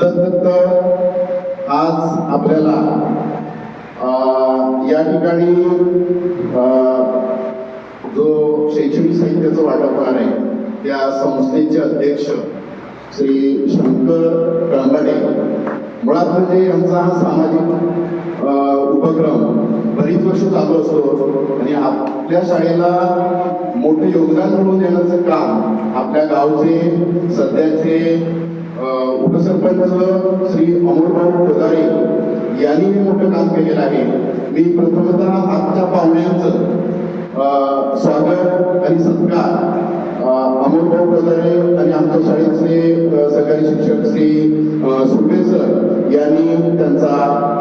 तद्दत्त आज आपल्याला या ठिकाणी जो शैक्षणिक साहित्याचं वाटप होणार आहे त्या संस्थेचे अध्यक्ष श्री शंकर कळंबाडे मुळात म्हणजे यांचा हा सामाजिक उपक्रम बरीच वर्ष चालू असतो आणि आपल्या शाळेला मोठं योगदान मिळवून देण्याचं काम आपल्या गावचे सध्याचे उपसरपंच श्री अमोलभाऊ कोदारे यांनी मी मोठं काम केलेलं आहे. मी प्रथमतः आजच्या पाहुण्यांचं अं, स्वागत आणि सत्कार अमोलभाऊ कोदारे आणि आमच्या शाळेचे सरकारी शिक्षक श्री अं, सुपे सर यांनी त्यांचा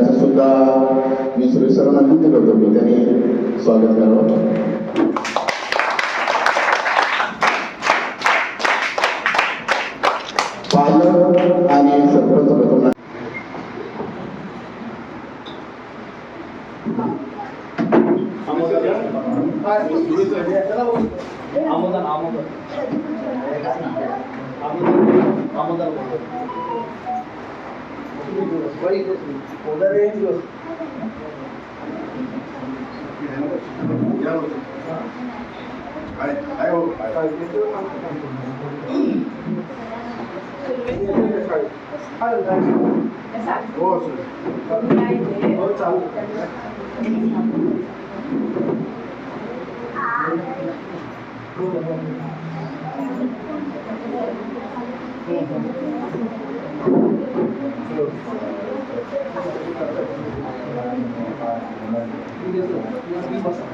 यांचं सुद्धा मी सुरेश सरांना विनंती करतो की त्यांनी स्वागत करावं कसा? काय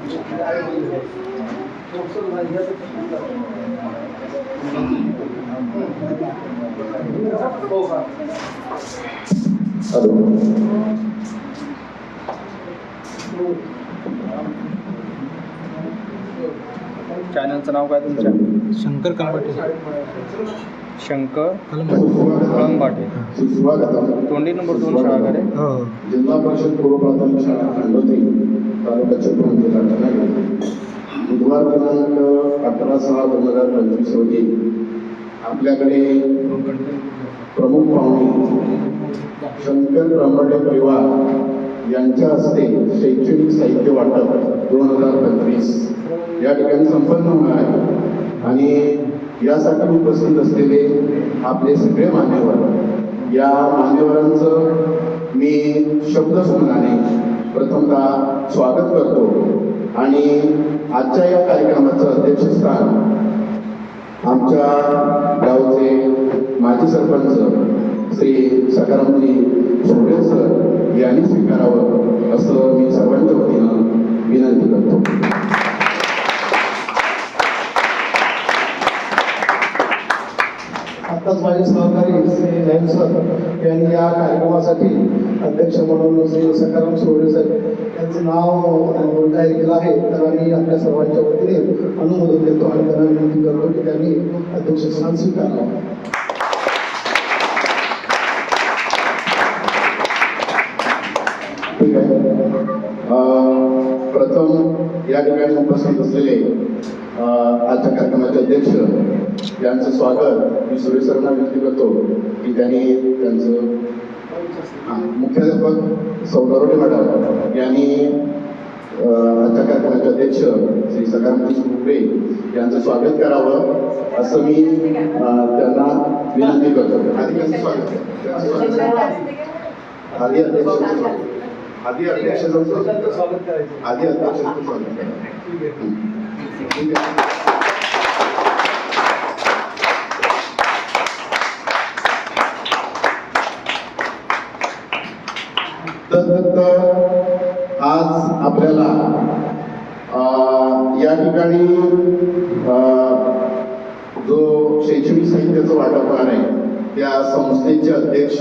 इथे? हॅलो चॅनलचं नाव काय तुमच्या शंकर कंबाटे शंकर कळंबाटे सुस्वागतम तोंडी नंबर दोन शाळा रे? हो जिल्हा परिषद पूर्व प्राथमिक शाळा खंडोत्री तालुका चिपळूण जिल्हा ठाणे बुधवार दिनांक अठरा सहा दोन हजार पंचवीस रोजी आपल्याकडे प्रमुख पाहुणे शंकर ब्रह्मटे परिवार यांच्या हस्ते शैक्षणिक साहित्य वाटप दोन हजार पंचवीस या ठिकाणी संपन्न होणार आहे. आणि यासाठी उपस्थित असलेले आपले सगळे मान्यवर या मान्यवरांचं मी शब्दसुमनाने प्रथमतः स्वागत करतो. आणि आजच्या या कार्यक्रमाचं अध्यक्षस्थान आमच्या गावचे माजी सरपंच श्री सकारामजी सोडे सर यांनी स्वीकारावं असं मी सर्वांच्या वतीनं विनंती करतो. आत्ताच माझे सहकारी श्री नयन सर यांनी या कार्यक्रमासाठी अध्यक्ष म्हणून श्री सकाराम सोडे सर यांचं नाव अ, जाहीर केलं आहे. तर आम्ही आपल्या सर्वांच्या वतीने अनुमोदन देतो आणि त्यांना विनंती करतो की त्यांनी अध्यक्षस्थान स्वीकारावं. ठीक आहे. प्रथम या ठिकाणी उपस्थित असलेले आजच्या कार्यक्रमाचे अध्यक्ष यांचं स्वागत मी सुरेश सरांना विनंती करतो. की त्यांनी त्यांचं मुख्याध्यापक सौ मॅडम यांनी आजच्या कार्यक्रमाचे अध्यक्ष श्री सकाराम सुपे यांचं स्वागत करावं असं मी त्यांना विनंती करतो. आधी कसं स्वागत? आधी अध्यक्ष आधी अध्यक्ष स्वागत. करायचं आधी अध्यक्षाचं स्वागत. ठीक आहे. तर आज आपल्याला या ठिकाणी जो शैक्षणिक साहित्याचं वाटप आहे त्या संस्थेचे अध्यक्ष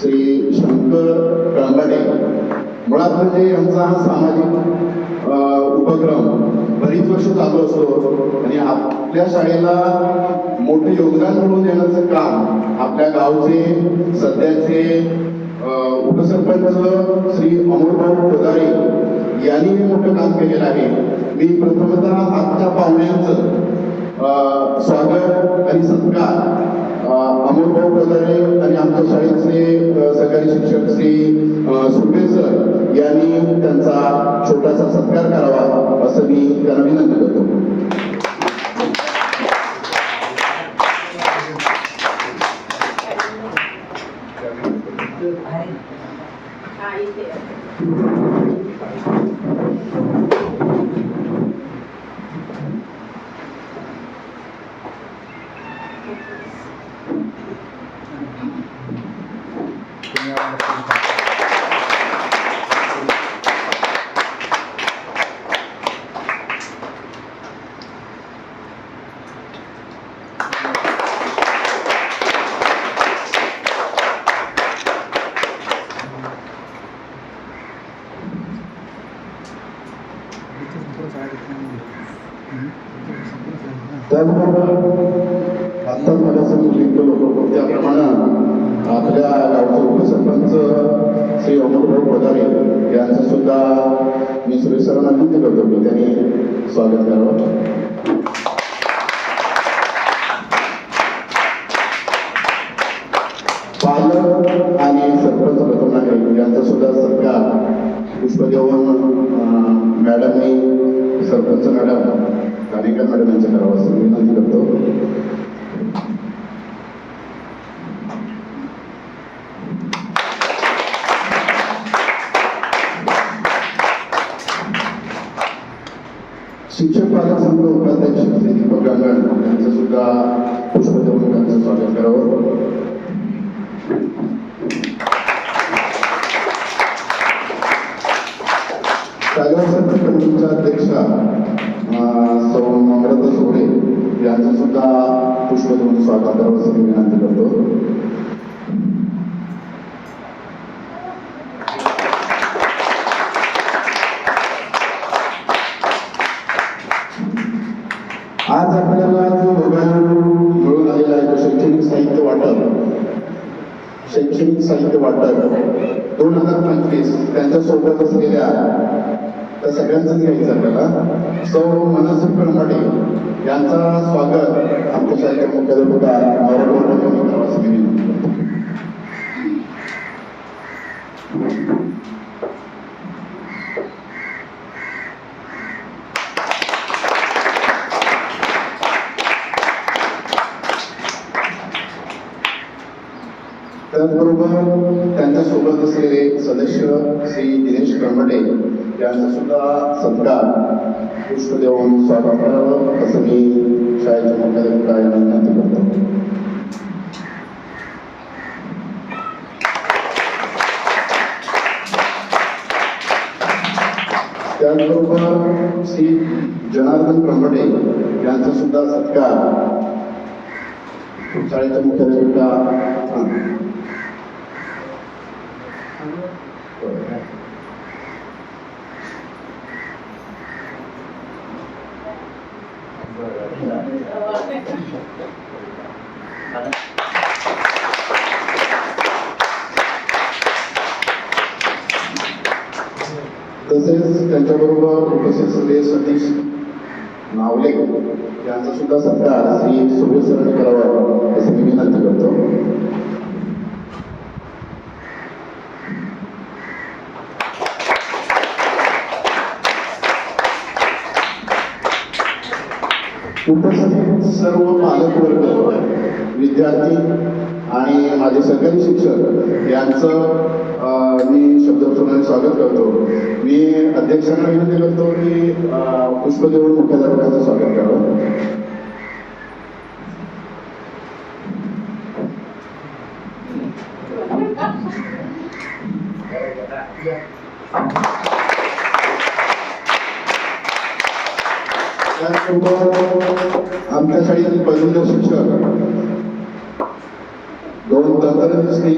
श्री शंकर कळंबाडे मुळात म्हणजे यांचा हा सामाजिक उपक्रम बरीच वर्ष चालू असतो आणि आपल्या शाळेला मोठं योगदान मिळवून देण्याचं काम आपल्या गावचे सध्याचे उपसरपंच श्री अमोलभाऊ पदारे यांनी मी मोठं काम केलेलं आहे. मी प्रथमतः आजच्या पाहुण्यांचं अं, स्वागत आणि सत्कार अमोलभाऊ पदारे आणि आमच्या शाळेचे सरकारी शिक्षक श्री सुपे सर यांनी त्यांचा छोटासा सत्कार करावा असं मी त्यांना विनंती करतो. हा सुद्धा मी सुरेश सरांना विनंती करतो. की त्यांनी स्वागत करावं. पालक आणि सरपंच प्रथम यांचा सुद्धा सत्कार पुष्प मॅडमनी सरपंच मॅडम कानेकर मॅडम यांचं करावं असं विनंती करतो. देऊन स्वागत करावं असं मी विनंती करतो. आज आपल्याला जो योगायोग मिळून आलेला आहे शैक्षणिक साहित्य वाटप. शैक्षणिक साहित्य वाटप. दोन हजार पंचवीस त्यांच्यासोबत असलेल्या त्या सगळ्यांचंच घ्यायचं आपल्याला. सौ मनसुख कळमडे यांचा स्वागत आमच्यासारख्या शाळेच्या मुख्याध्यापिका सुद्धा सत्कार पुष्प देऊन स्वागत करावं असं मी शाळेच्या मुख्याध्यापिका यांना विनंती करतो. त्याचबरोबर श्री जनार्दन कळमटे यांचा सुद्धा सत्कार शाळेच्या मुख्याध्यापिका हां. तसेच त्यांच्याबरोबर उपस्थित असलेले सतीश नावले यांचा सुद्धा सत्कार श्री सुबीर सरांनी करावा असं मी विनंती करतो उपस्थित सर्व पालकवर्ग विद्यार्थी आणि माझे सरकारी शिक्षक यांचं मी शब्दप्रमाणे स्वागत करतो. मी अध्यक्षांना विनंती करतो की पुष्पदेव मुख्याध्यापकाचं स्वागत करावं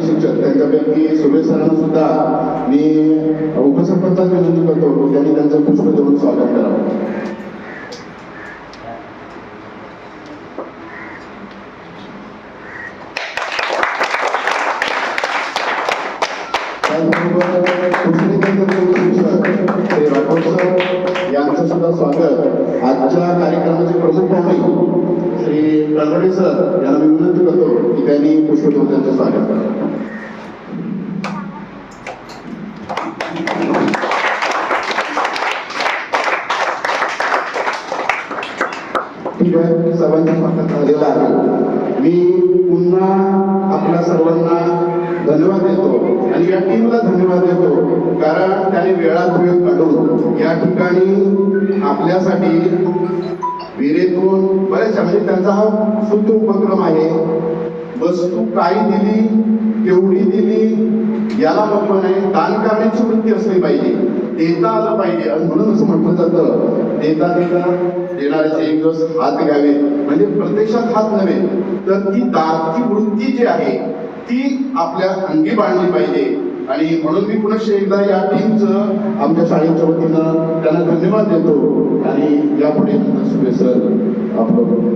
शिक्षक त्यांच्यापैकी सुरेश सरांना सुद्धा मी उपसरपंचांना विनंती करतो. त्यांनी त्यांचं पुष्प देऊन स्वागत करावं. काय दिली केवढी दिली याला महत्त्व नाही. दान करण्याची वृत्ती असली पाहिजे. देता आलं पाहिजे. आणि म्हणून असं म्हटलं जातं देता देता देणाऱ्याचे एक दिवस हात घ्यावे म्हणजे प्रत्यक्षात हात नव्हे तर ती दानची वृत्ती जी आहे ती आपल्या अंगी बाळली पाहिजे. आणि म्हणून मी पुन्हा एकदा या टीमचं आमच्या शाळेच्या वतीनं त्यांना धन्यवाद देतो. आणि यापुढे सर आपलं.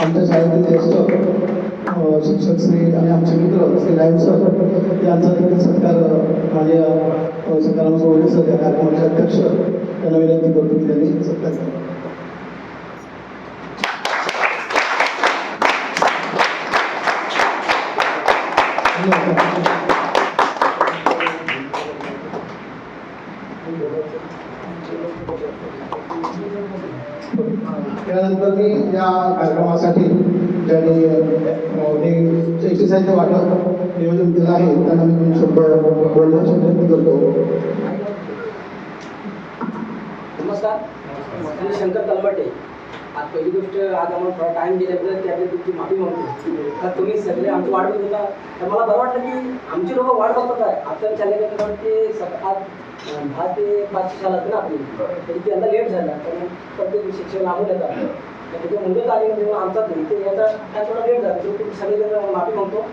आमच्या शाळेतील ज्येष्ठ शिक्षक श्री आणि आमचे मित्र श्री नायब सर यांचा देखील सत्कार माझ्या अ, सत्काराम सोहळे सर या कार्यक्रमाचे अध्यक्ष त्यांना विनंती करतो की त्यांनी सत्कार करावा. धन्यवाद. त्यानंतर मी या कार्यक्रमासाठी ज्यांनी हे शैक्षणिक वाटप नियोजन केलं आहे त्यांना मी दोन शब्द बोलण्याची विनंती करतो. नमस्कार. मी शंकर तलमटे. आज पहिली गोष्ट आज आम्हाला थोडा टाईम दिल्याबद्दल त्याबद्दल तुमची माफी मागतो. तर तुम्ही सगळे आमची वाट बघत होता. तर मला बरं वाटलं की आमची लोक वाट बघत आहे आता शाळेकडे मला वाटते सकाळ दहा ते पाचशे शाळा असते ना आपली. तरी ती आता लेट झाला. तर मग प्रत्येक शिक्षक लांबून येतात. तर तिथे मुंबईत आली म्हणजे मग आमचा इथे याचा काय थोडा लेट झाला. तो तुम्ही सगळेजण माफी मागतो.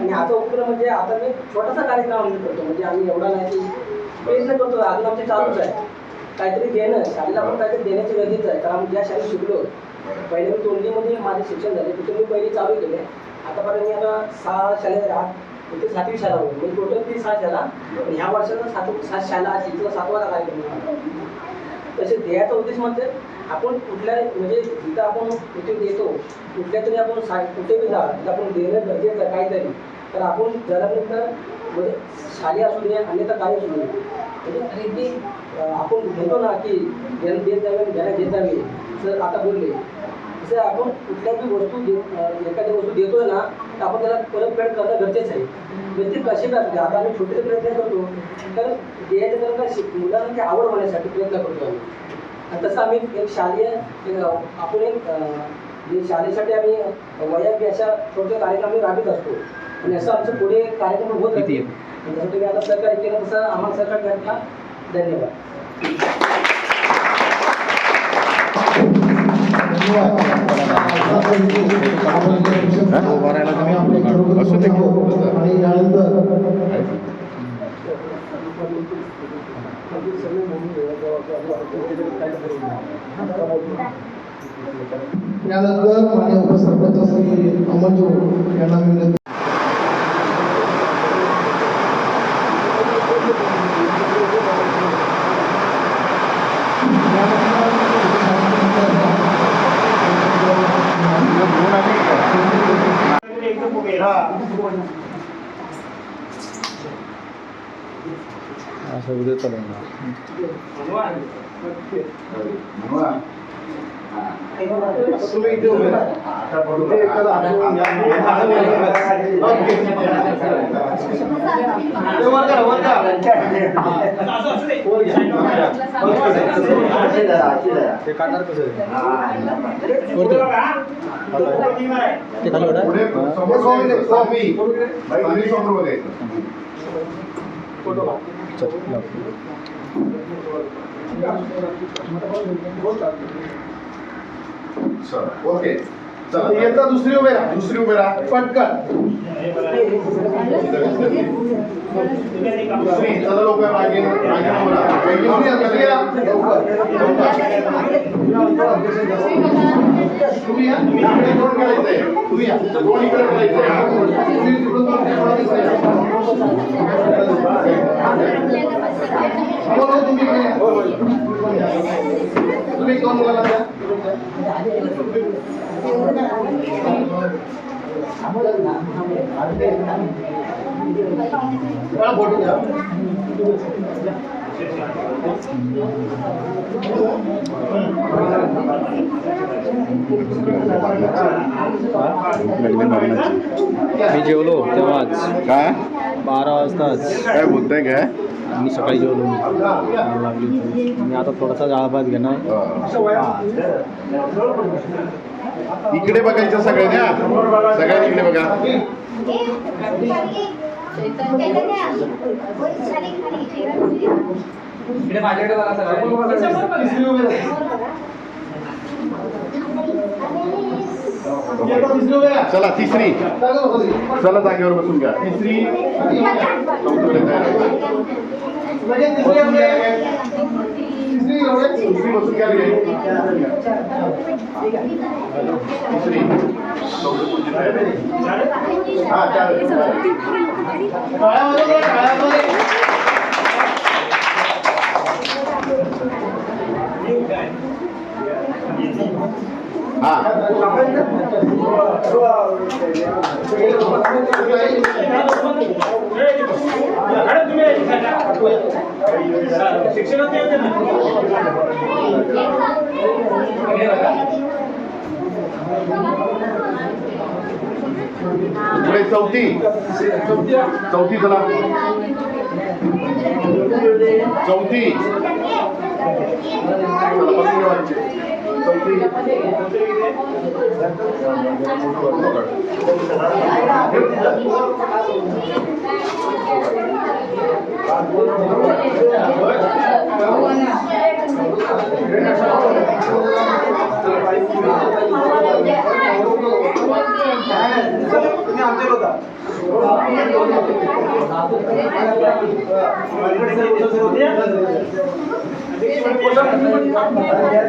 आणि आता उपक्रम म्हणजे आता मी छोटासा कार्यक्रम आम्ही करतो. म्हणजे आम्ही एवढा नाही की प्रयत्न करतो. अजून आमचे चालूच आहे. काहीतरी देणं शाळेला पण काहीतरी देण्याची गरजेचं आहे. कारण ज्या शाळेत शिकलो पहिले मी तोंडलीमध्ये माझे शिक्षण झाले. तिथून मी पहिली चालू केले. आतापर्यंत मी आता सहा शाळेत राहत इथे सातवी शाळा होईल म्हणजे टोटल ती सहा शाळा. ह्या वर्षाला सात सात शाळा तिथला सातवा कार्यक्रम. तसे द्यायचा उद्देश म्हणजे आपण कुठल्या म्हणजे जिथं आपण कुठे देतो कुठल्या तरी आपण सा कुठे बी जा तिथं आपण देणं गरजेचं आहे काहीतरी. तर आपण जरा नंतर म्हणजे शालेय असू दे अन्यथा काही असू दे. म्हणजे आपण म्हणतो ना की ज्यांना देत जावे ज्यांना देत जावे जर आता बोलले. तसं आपण कुठल्याही वस्तू दे अं, एखादी वस्तू देतोय ना तर आपण त्याला परतफेड करणं गरजेचं आहे. म्हणजे ते? कसे आता आम्ही छोटे प्रयत्न करतो. तर द्यायचं तर काय शिक मुलांना ते आवड होण्यासाठी प्रयत्न करतो आम्ही. आणि तसं आम्ही एक शालेय आपण एक शाळेसाठी आम्ही वैयक्तिक अशा छोटे कार्यक्रम आम्ही राबवित असतो. आणि असं आमचं पुढे कार्यक्रम होत जसं तुम्ही आता सहकार्य केलं तसं आम्हाला सहकार्य करायला धन्यवाद उभा राहायला जमलं. असू दे. आणि यानंतर यानंतर माझ्या उपसरपंच श्री अमरजो यांना मी विनंती असं उद्या चालवणार तुम्ही इथे उभे राहा इथे एखादा हात ते वर करा, वर करा. वर घ्या. ते काढणार कसं ते खाली वाटा पुढे समोर स्वामी दे, स्वामी बाई, खाली समोर बघायचं चला, ओके चला येता दुसरी उभे राहा दुसरी उभे राहा पटकन दुसरी चला लोक मागे मागे बोला पहिली दुसरी या, दुसरी या. तुम्ही या. इकडे दोन करायचंय तुम्ही या. दोन इकडे करायचंय तुम्ही तिकडून तुमच्या कोणाला दिसतंय. हो, हो, तुम्ही इकडे या. तुम्ही कोण मुलाला द्या. मला फोटो द्या मी जेवलो तेव्हाच. काय? बारा वाजताच. काय बोलताय काय? मी सकाळी जेवलो. मी आता थोडासा जाळभात घेणार. इकडे बघायचं सगळ्यांना सगळ्यांनी इकडे बघा इकडे माझ्याकडे बघा सगळं तिसरी उभे राहा. येता तिसरी उभे राहा. चला तिसरी. चला जागेवर बसून घ्या तिसरी. लगेच. तिसरी उभे. तिसरी बसून घ्या रे. तिसरी चौथी पुढची तयार आहे. हा चालेल पुढे चौथी चौथी चला चौथी चला, बसून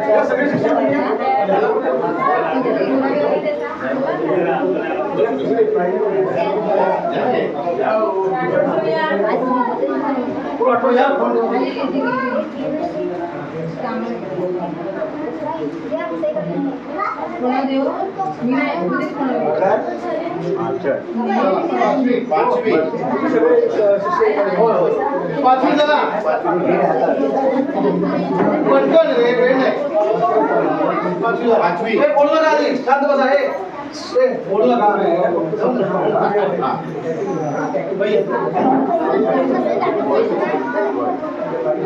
पाचवी पाचवी जरा पटकन रे वेळ नाही पाचवी बोलू नका आधी शांत बसा हे बोलू नका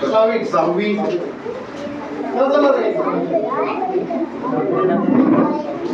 सहावी सहावी चला, चला रे.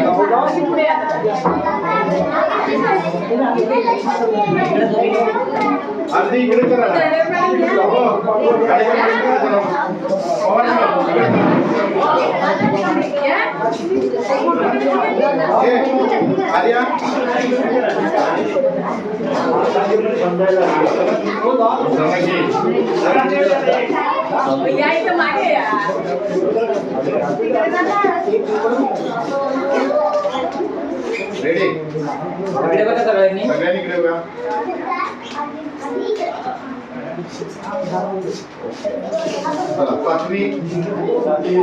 पुढे या. अर्धी इकडे करा रेडी इकडे बघा सगळ्यांनी. सगळ्यांनी इकडे बघा. चला पाचवी पाचवी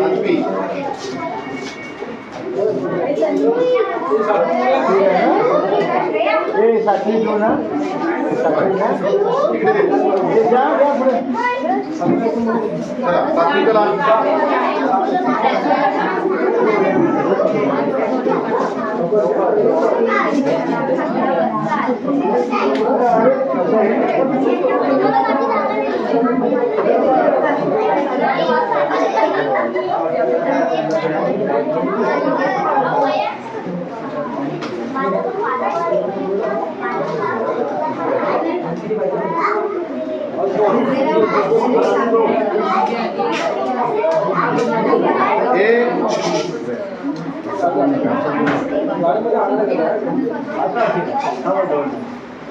इकडे दे. चला पाचवी चला ए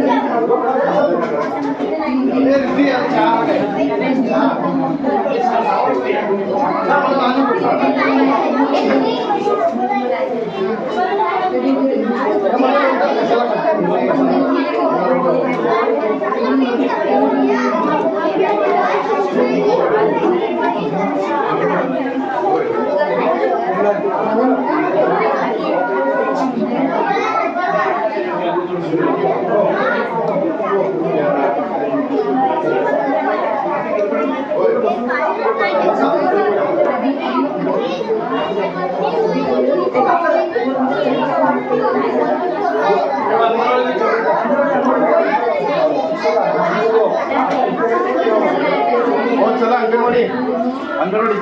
कोणाचं हो चला अंगणवाडी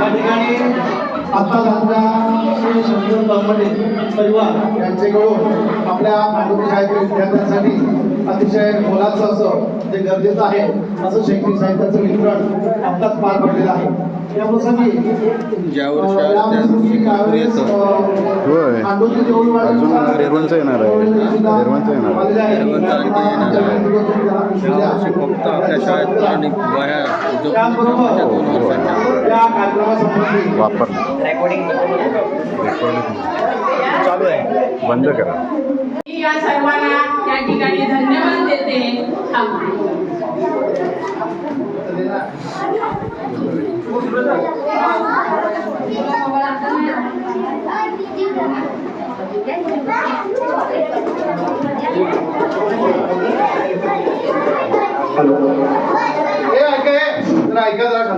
या ठिकाणी आता श्री शंकर परिवार यांच्याकडून आपल्या शाळेतील विद्यार्थ्यांसाठी अतिशय मोलाचं असं जे गरजेचं आहे असं शैक्षणिक साहित्याचं वितरण आत्ताच पार पडलेलं आहे. ज्या अं, वर्षी या त्या प्रसंगी दिवशी त्यावेळेस, येतं. अं, होय. मांडवची जेवढी वाढ- अजून रेरवणचं येणार आहे. रेरवणचं येणार आहे. फक्त आपल्या शाळेत आणि वह्या जो त्याचबरोबर दोन वर्षाच्या या कार्यक्रमासंबंधी वापरलं चालू आहे बंद करा या सर्वांना या ठिकाणी धन्यवाद देते थांबते हे ऐका हे. जरा ऐका जरा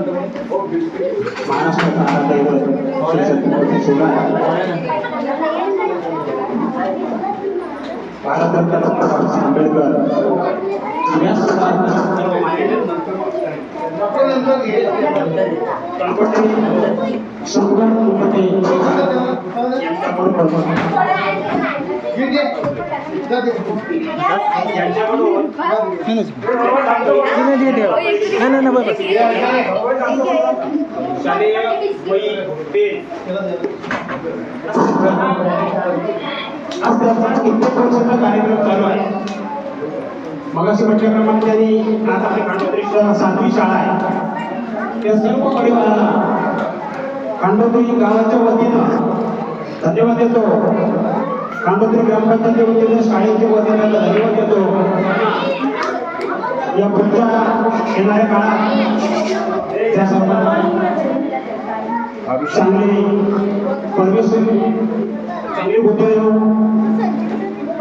शांतपणे. महाराष्ट्राचा आराध्य दैवत श्री छत्रपती शिवराय बाळासाहेब डॉक्टर शालेय वही पेन आज त्याचा कित्येक वर्षाचा कार्यक्रम चालू आहे. मगाशी म्हटल्याप्रमाणे त्यांनी आज आपली खांडोत्री सातवी शाळा आहे. त्या सर्व परिवाराला खांडोत्री गावाच्या वतीनं धन्यवाद देतो. खांडोत्री ग्रामपंचायती वतीनं शाळेच्या वतीनं धन्यवाद देतो. या पुढच्या येणाऱ्या काळात त्या सर्वांना चांगली परमेश्वर चांगली बुद्धी देऊ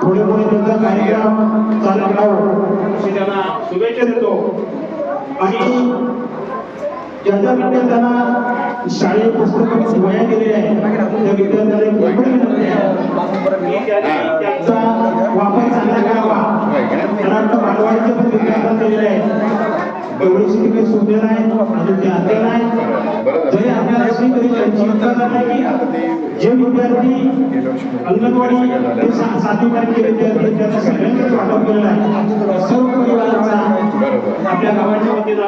पुढे पुढे त्यांचा कार्यक्रम चालत राहू. अशी त्यांना शुभेच्छा देतो. आणि ज्या ज्या विद्यार्थ्यांना शाळेय पुस्तक वया गेलेल्या आहे त्या विद्यार्थ्यांना विनंती आहे. त्यांचा वापर चांगला करावा. मला वाटतं बालवाडीचे पण विद्यार्थ्यांना दिलेले आहे. एवढी काही सोपे नाही अजून ते अध्ययन आहे जरी आपल्याला अशी तरी त्यांची इच्छा की जे विद्यार्थी अंगणवाडी ते सातवी सातवीपर्यंतचे विद्यार्थी त्यांचा सगळ्यांनाच वाटप केलेला आहे सर्व परिवाराचा आपल्या गावाच्या वतीनं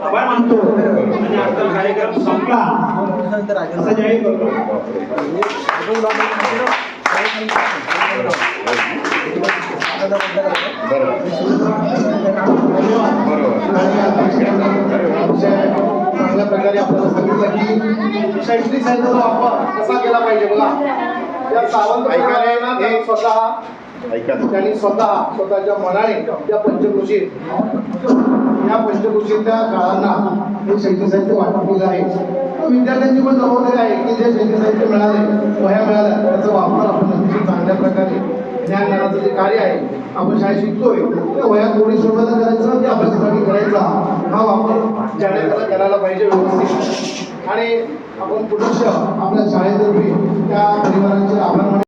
आभार मानतो आणि आजचा कार्यक्रम संपला असं जाहीर करतो चांगल्या प्रकारे आपल्याला सांगितलं की शैक्षणिक साहित्याचा वापर कसा केला पाहिजे बघा या सावंत परिवारानं त्यांनी स्वतः त्यांनी स्वतः स्वतःच्या मनाने त्या पंचकृषीत या पंचकृषीतल्या काळांना हे शैक्षणिक साहित्य वाटप केलं आहे विद्यार्थ्यांची पण जबाबदारी आहे की जे शैक्षणिक साहित्य मिळाले वह्या मिळाल्या त्याचा वापर आपण अतिशय चांगल्या प्रकारे ज्ञानदानाचं जे कार्य आहे आपण शाळेत शिकतोय त्या वयात थोडी सोडवता करायचं ते अभ्यासासाठी करायचा हा वापर ज्याने करायला पाहिजे व्यवस्थित. आणि आपण पुनश्च आपल्या शाळेतर्फे त्या परिवारांचे आभार